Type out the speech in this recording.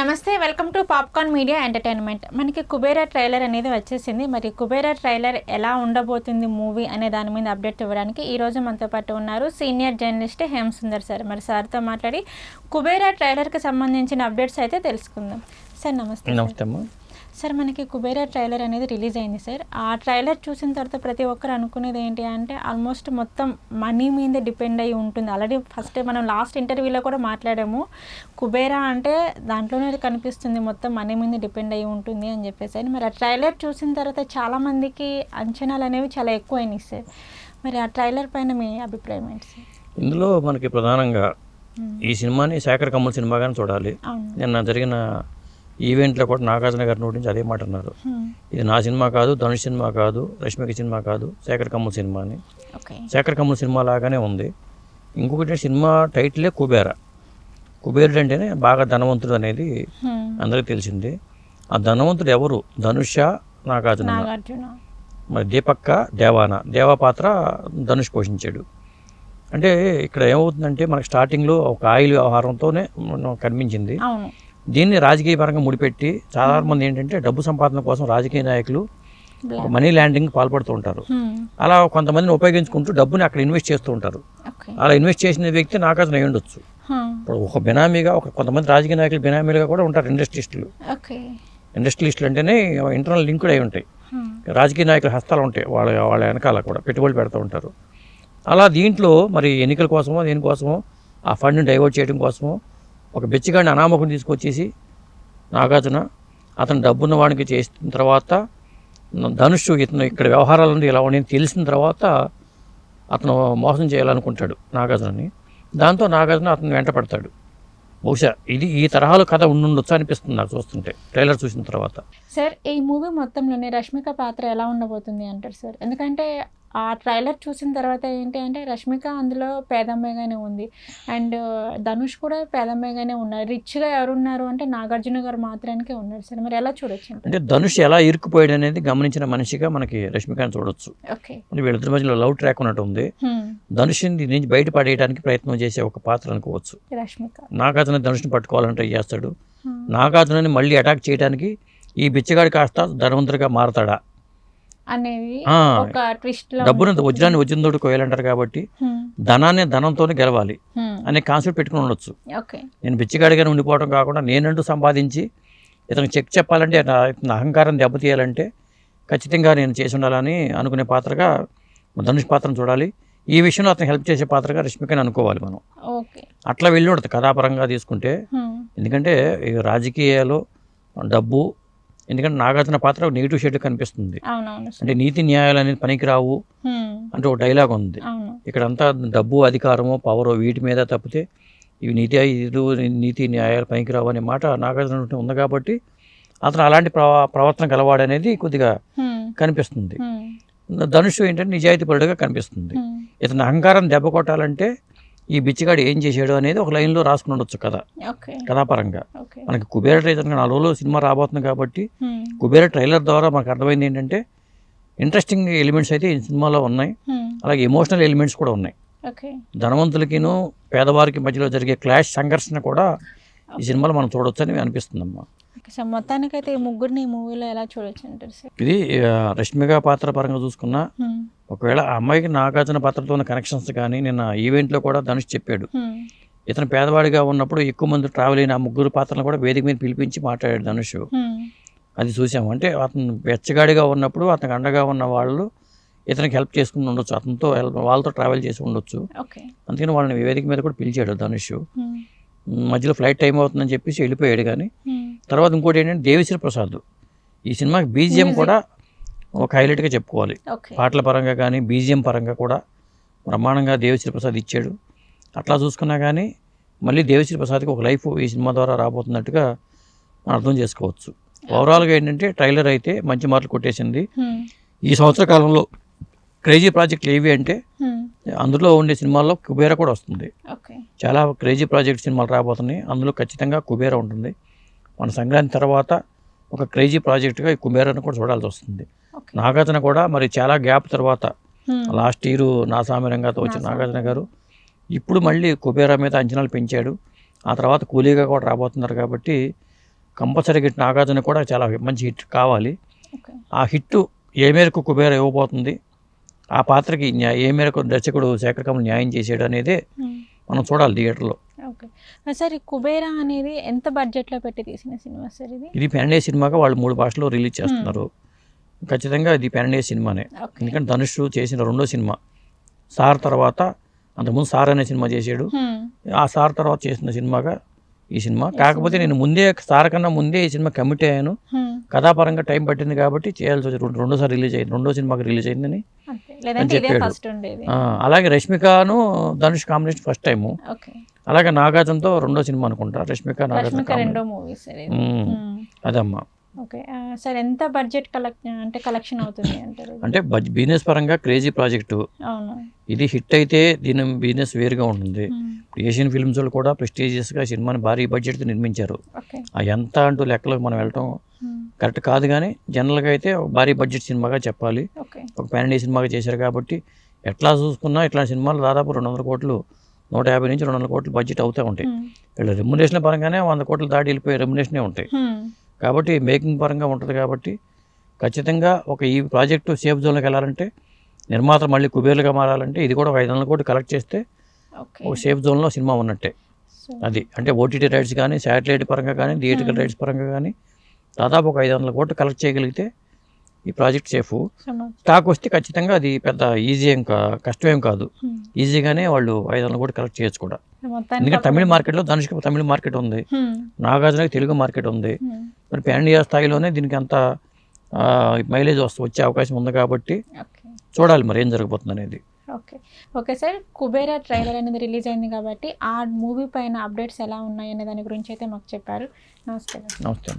నమస్తే welcome to popcorn media entertainment. మనకి Kubera trailer అనేది వచ్చేసింది. మరి కుబేరా ట్రైలర్ ఎలా ఉండబోతుంది మూవీ అనే దాని మీద అప్డేట్ ఇవ్వడానికి ఈ రోజు మనతో పాటు ఉన్నారు senior journalist Hem Sundar sir. మరి సార్తో మాట్లాడి కుబేరా ట్రైలర్కి సంబంధించిన అప్డేట్స్ అయితే తెలుసుకుందాం. సార్ నమస్తే నమస్తే సార్ మనకి కుబేరా ట్రైలర్ అనేది రిలీజ్ అయింది సార్. ఆ ట్రైలర్ చూసిన తర్వాత ప్రతి ఒక్కరు అనుకునేది ఏంటి అంటే ఆల్మోస్ట్ మొత్తం మనీ మీద డిపెండ్ అయి ఉంటుంది. ఆల్రెడీ ఫస్ట్ మనం లాస్ట్ ఇంటర్వ్యూలో కూడా మాట్లాడాము. కుబేరా అంటే దాంట్లోనే కనిపిస్తుంది మొత్తం మనీ మీద డిపెండ్ అయి ఉంటుంది అని చెప్పేసి. మరి ఆ ట్రైలర్ చూసిన తర్వాత చాలామందికి అంచనాలు అనేవి చాలా ఎక్కువ అయినాయి సార్. మరి ఆ ట్రైలర్ పైన మీ అభిప్రాయం ఏంటి సార్? ఇందులో మనకి ప్రధానంగా ఈ సినిమాని శేఖర్ కమల్ సినిమాగానే చూడాలి. నిన్న జరిగిన ఈవెంట్లో కూడా నాగార్జున గారి నోటి నుంచి అదే మాట అన్నారు. ఇది నా సినిమా కాదు ధనుష్ సినిమా కాదు రష్మిక సినిమా కాదు శేఖర్ కమల్ సినిమా అని. శేఖర్ కమల్ సినిమా లాగానే ఉంది. ఇంకొకటి సినిమా టైటిలే కుబేర. కుబేరుడు అంటేనే బాగా ధనవంతుడు అనేది. అందరికీ తెలిసింది. ఆ ధనవంతుడు ఎవరు? ధనుష నాగార్జున? మరి దీపక్క దేవాన. దేవా పాత్ర ధనుష్ పోషించాడు. అంటే ఇక్కడ ఏమవుతుందంటే మనకు స్టార్టింగ్లో ఒక ఆయిల్ వ్యవహారంతోనే మనం కనిపించింది. దీన్ని రాజకీయ పరంగా ముడిపెట్టి చాలా మంది ఏంటంటే డబ్బు సంపాదన కోసం రాజకీయ నాయకులు మనీ ల్యాండింగ్ పాల్పడుతూ ఉంటారు. హ్మ్. అలా కొంతమందిని ఉపయోగించుకుంటూ డబ్బుని అక్కడ ఇన్వెస్ట్ చేస్తూ ఉంటారు. అలా ఇన్వెస్ట్ చేసిన వ్యక్తి నాగార్జున అయి ఉండొచ్చు. హ్మ్. ఇప్పుడు ఒక బినామీగా ఒక కొంతమంది రాజకీయ నాయకులు బినామీలుగా కూడా ఉంటారు ఇండస్ట్రిస్టులు. ఓకే ఇండస్ట్రియలిస్టులు అంటేనే ఇంటర్నల్ లింక్డ్ అయి ఉంటాయి. రాజకీయ నాయకుల హస్తాలు ఉంటాయి. వాళ్ళ వాళ్ళ వెనకాల కూడా పెట్టుబడులు పెడుతూ ఉంటారు. అలా దీంట్లో మరి ఎన్నికల కోసమో దేనికోసమో ఆ ఫండ్ని డైవర్ట్ చేయడం కోసమో ఒక బెచ్చిగాడిని అనామకుని తీసుకొచ్చేసి నాగార్జున అతను డబ్బున్న వాడికి చేసిన తర్వాత ధనుష్ ఇతను ఇక్కడ వ్యవహారాలు ఇలా ఉన్నాయని తెలిసిన తర్వాత అతను మోసం చేయాలనుకుంటాడు నాగార్జునని. దాంతో నాగార్జున అతను వెంట పడతాడు. బహుశా ఇది ఈ తరహాలో కథ ఉండుండొచ్చు అనిపిస్తుంది నాకు చూస్తుంటే ట్రైలర్ చూసిన తర్వాత. సార్ ఈ మూవీ మొత్తంలోనే రష్మిక పాత్ర ఎలా ఉండబోతుంది అంటారు సార్? ఎందుకంటే ఆ ట్రైలర్ చూసిన తర్వాత ఏంటి అంటే రష్మిక అందులో పేదమ్మాయిగానే ఉంది. అండ్ ధనుష్ కూడా పేదమ్మాయిగానే ఉన్నారు. రిచ్గా ఎవరున్నారు అంటే నాగార్జున గారు మాత్రానికే ఉన్నారు సార్. మరి ఎలా చూడొచ్చు అంటే ధనుష్ ఎలా ఇరుక్కుపోయాడు అనేది గమనించిన మనిషిగా మనకి రష్మికాని చూడొచ్చు. ఓకే. వీళ్ళిద్దరి మధ్యలో లవ్ ట్రాక్ ఉన్నట్టు ఉంది. ధనుష్ని నుంచి బయటపడేయడానికి ప్రయత్నం చేసే ఒక పాత్ర అనుకోవచ్చు. రష్మిక. నాగార్జున ధనుష్ని పట్టుకోవాలని ట్రై చేస్తాడు. నాగార్జునని మళ్ళీ అటాక్ చేయడానికి ఈ బిచ్చగాడి కాస్త ధనవంతుడిగా మారతాడా? అనేది ఆ, ఒక ట్విస్ట్లో డబ్బును వజ్రాన్ని వజ్రంతోటి కోయాలంటారు కాబట్టి. ధనాన్ని ధనంతోనే గెలవాలి. అనే కాన్సెప్ట్ పెట్టుకుని ఉండొచ్చు. నేను బిచ్చగాడిగానే ఉండిపోవడం కాకుండా నేనంటూ సంపాదించి ఇతనికి చెక్ చెప్పాలంటే ఇతని అహంకారం దెబ్బతీయాలంటే ఖచ్చితంగా నేను చేసి ఉండాలని అనుకునే పాత్రగా ధనుష్ పాత్రను చూడాలి. ఈ విషయంలో అతను హెల్ప్ చేసే పాత్రగా రష్మికని అనుకోవాలి మనం. అట్లా వెళ్ళి ఉంటుంది కథాపరంగా తీసుకుంటే. ఎందుకంటే రాజకీయాలు డబ్బు ఎందుకంటే నాగార్జున పాత్ర నెగిటివ్ షేడ్ కనిపిస్తుంది అంటే నీతి న్యాయాలు అనేది పనికిరావు. అంటే ఒక డైలాగ్ ఉంది అవును ఇక్కడంతా డబ్బు అధికారము పవరు వీటి మీద తప్పితే ఇవి నీతి ఇది నీతి న్యాయాలు పనికిరావు అనే మాట నాగార్జున ఉంది కాబట్టి అతను అలాంటి ప్రవ ప్రవర్తన గలవాడు అనేది కొద్దిగా. కనిపిస్తుంది. ధనుష్ ఏంటంటే నిజాయితీపరుడుగా కనిపిస్తుంది. ఇతని అహంకారం దెబ్బ కొట్టాలంటే ఈ బిచ్చిగాడు ఏం చేశాడు అనేది ఒక లైన్లో రాసుకుని ఉండొచ్చు కథ. కథాపరంగా. మనకి కుబేర ట్రైలర్ నాలుగు రోజులు సినిమా రాబోతుంది కాబట్టి. కుబేర ట్రైలర్ ద్వారా మనకు అర్థమైంది ఏంటంటే ఇంట్రెస్టింగ్ ఎలిమెంట్స్ అయితే ఈ సినిమాలో ఉన్నాయి. అలాగే ఎమోషనల్ ఎలిమెంట్స్ కూడా ఉన్నాయి. ధనవంతులకిను పేదవారికి మధ్యలో జరిగే క్లాష్ సంఘర్షణ కూడా ఈ సినిమాలో మనం చూడొచ్చని అనిపిస్తుందమ్మా. మొత్తానికైతే ఈ ముగ్గురిని ఈ మూవీలో ఎలా చూడొచ్చు అంటారు సార్ ఇది రష్మిక పాత్ర పరంగా చూసుకున్నా. ఒకవేళ ఆ అమ్మాయికి నాగార్జున పాత్రతో ఉన్న కనెక్షన్స్ కానీ నిన్న ఈవెంట్లో కూడా ధనుష్ చెప్పాడు. ఇతను పేదవాడిగా ఉన్నప్పుడు ఎక్కువ మంది ట్రావెల్ అయిన ఆ ముగ్గురు పాత్రలను కూడా వేదిక మీద పిలిపించి మాట్లాడాడు ధనుష్. అది చూసాము అంటే అతను వెచ్చగాడిగా ఉన్నప్పుడు అతనికి అండగా ఉన్న వాళ్ళు ఇతనికి హెల్ప్ చేసుకుని ఉండొచ్చు అతనితో వాళ్ళతో ట్రావెల్ చేసి ఉండొచ్చు అందుకని వాళ్ళని వేదిక మీద కూడా పిలిచాడు ధనుష్. మధ్యలో ఫ్లైట్ టైం అవుతుందని చెప్పేసి వెళ్ళిపోయాడు కానీ. తర్వాత ఇంకోటి ఏంటంటే దేవిశ్రీ ప్రసాద్. ఈ సినిమాకి బీజిఎం. కూడా ఒక హైలైట్గా చెప్పుకోవాలి. పాటల పరంగా కానీ బీజిఎం పరంగా కూడా బ్రహ్మాండంగా దేవిశ్రీ ప్రసాద్ ఇచ్చాడు. అట్లా చూసుకున్నా కానీ మళ్ళీ దేవిశ్రీ ప్రసాద్కి ఒక లైఫ్ ఈ సినిమా ద్వారా రాబోతున్నట్టుగా మనం అర్థం చేసుకోవచ్చు. ఓవరాల్గా ఏంటంటే ట్రైలర్ అయితే మంచి మార్కులు కొట్టేసింది. ఈ సంవత్సర కాలంలో క్రేజీ ప్రాజెక్టులు ఏవి అంటే. అందులో ఉండే సినిమాల్లో కుబేర కూడా వస్తుంది. చాలా క్రేజీ ప్రాజెక్ట్ సినిమాలు రాబోతున్నాయి. అందులో ఖచ్చితంగా కుబేర ఉంటుంది. మన సంక్రాంతి తర్వాత ఒక క్రేజీ ప్రాజెక్టుగా ఈ కుబేరాను కూడా చూడాల్సి వస్తుంది నాగార్జున కూడా మరి చాలా గ్యాప్ తర్వాత. లాస్ట్ ఇయర్ నాసామిరంగాతో వచ్చిన నాసామిరంగా. నాగార్జున గారు ఇప్పుడు మళ్ళీ కుబేరా మీద అంచనాలు పెంచాడు ఆ తర్వాత కూలీగా కూడా రాబోతున్నారు కాబట్టి కంపల్సరీగా హిట్ నాగార్జున కూడా చాలా మంచి హిట్ కావాలి ఆ హిట్ ఏ మేరకు కుబేర ఇవ్వబోతుంది ఆ పాత్రకి ఏ మేరకు దర్శకుడు శేఖర్ కమల్ న్యాయం చేసాడు అనేది. మనం చూడాలి థియేటర్లో ఓకే. సార్ ఈ కుబేరా అనేది ఎంత బడ్జెట్లో పెట్టి తీసిన సినిమా సార్ ఇది? ఇది పెన్నే సినిమాగా వాళ్ళు మూడు భాషల్లో రిలీజ్ చేస్తున్నారు. ఖచ్చితంగా ఇది పెన్నే సినిమానే. ఎందుకంటే ధనుష్ చేసిన రెండో సినిమా. సార్ తర్వాత అంతకుముందు సార్ అనే సినిమా మ్మ్. ఆ సార్ తర్వాత చేసిన సినిమాగా ఈ సినిమా. కాకపోతే నేను ముందే సార్ కన్నా ముందే ఈ సినిమా కమిట్ అయ్యాను. కథాపరంగా టైం పట్టింది కాబట్టి చేయాల్సి వచ్చి రెండు రెండోసారి రిలీజ్ అయింది. రెండో సినిమాకి రిలీజ్ అయిందని చెప్పాడు. అలాగే రష్మికను ధనుష్ కాంబినేషన్ ఫస్ట్ టైము. అలాగే నాగార్జునతో రెండో సినిమా అనుకుంటా రష్మిక నాగార్జున. అదమ్మా. ఓకే. సార్ ఎంత బడ్జెట్ కలెక్ట్ అంటే కలెక్షన్ అవుతుంది అంటారు? ఇది? అంటే బిజినెస్ పరంగా క్రేజీ ప్రాజెక్టు. ఇది హిట్ అయితే దీని బిజినెస్ వేరుగా ఉంటుంది. ఏషియన్ ఫిల్మ్స్ వాళ్ళు కూడా ప్రెస్టీజియస్గా సినిమాని భారీ బడ్జెట్తో నిర్మించారు. ఆ ఎంత అంటూ లెక్కలకు మనం వెళ్ళటం. కరెక్ట్ కాదు కానీ జనరల్గా అయితే ఒక భారీ బడ్జెట్ సినిమాగా చెప్పాలి. ఒక ప్యాన్ సినిమాగా చేశారు కాబట్టి ఎట్లా చూసుకున్నా ఇట్లాంటి సినిమాలు దాదాపు రెండు వందల కోట్లు నూట యాభై నుంచి రెండు వందల కోట్లు బడ్జెట్ అవుతూ ఉంటాయి. వీళ్ళ రెమ్యునేషన్ పరంగానే వంద కోట్లు దాటి వెళ్ళిపోయే రెమ్యునేషనే ఉంటాయి. కాబట్టి మేకింగ్ పరంగా ఉంటుంది కాబట్టి ఖచ్చితంగా ఒక ఈ ప్రాజెక్టు సేఫ్ జోన్లోకి వెళ్ళాలంటే నిర్మాత మళ్ళీ కుబేర్లుగా మారాలంటే ఇది కూడా ఒక ఐదు వందల కోట్లు కలెక్ట్ చేస్తే ఒక సేఫ్ జోన్లో సినిమా ఉన్నట్టే. అది అంటే ఓటీటీ రైట్స్ కానీ శాటిలైట్ పరంగా కానీ థియేటికల్ రైట్స్ పరంగా కానీ దాదాపు ఒక ఐదు వందల కోట్లు కలెక్ట్ చేయగలిగితే ఈ ప్రాజెక్ట్ సేఫ్. స్టాక్ వస్తే ఖచ్చితంగా అది పెద్ద ఈజీ ఏం కా కష్టమేం కాదు. ఈజీగానే వాళ్ళు ఐదు వందల కోట్లు కలెక్ట్ చేయొచ్చు కూడా. ఎందుకంటే తమిళ మార్కెట్లో ధనుష్కి తమిళ మార్కెట్ ఉంది. నాగార్జునకి తెలుగు మార్కెట్ ఉంది. మరి పాన్ ఇండియా స్థాయిలోనే దీనికి అంత మైలేజ్ వస్తూ వచ్చే అవకాశం ఉంది కాబట్టి చూడాలి మరి ఏం జరగబోతుంది అనేది okay. Okay sir Kubera trailer అనేది రిలీజ్ అయింది కాబట్టి ఆ మూవీ పైన అప్డేట్స్ ఎలా ఉన్నాయి అనే దాని గురించి అయితే మాకు చెప్పారు. నమస్తే నమస్తే